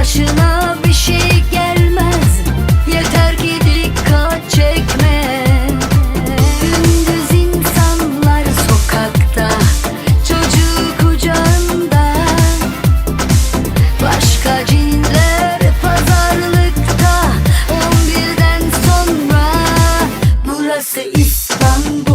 Başına bir şey gelmez. Yeter ki dikkat çekme. Gündüz insanlar sokakta Çocuk kucağında. Başka cinler pazarlıkta. 11'den sonra Burası İstanbul.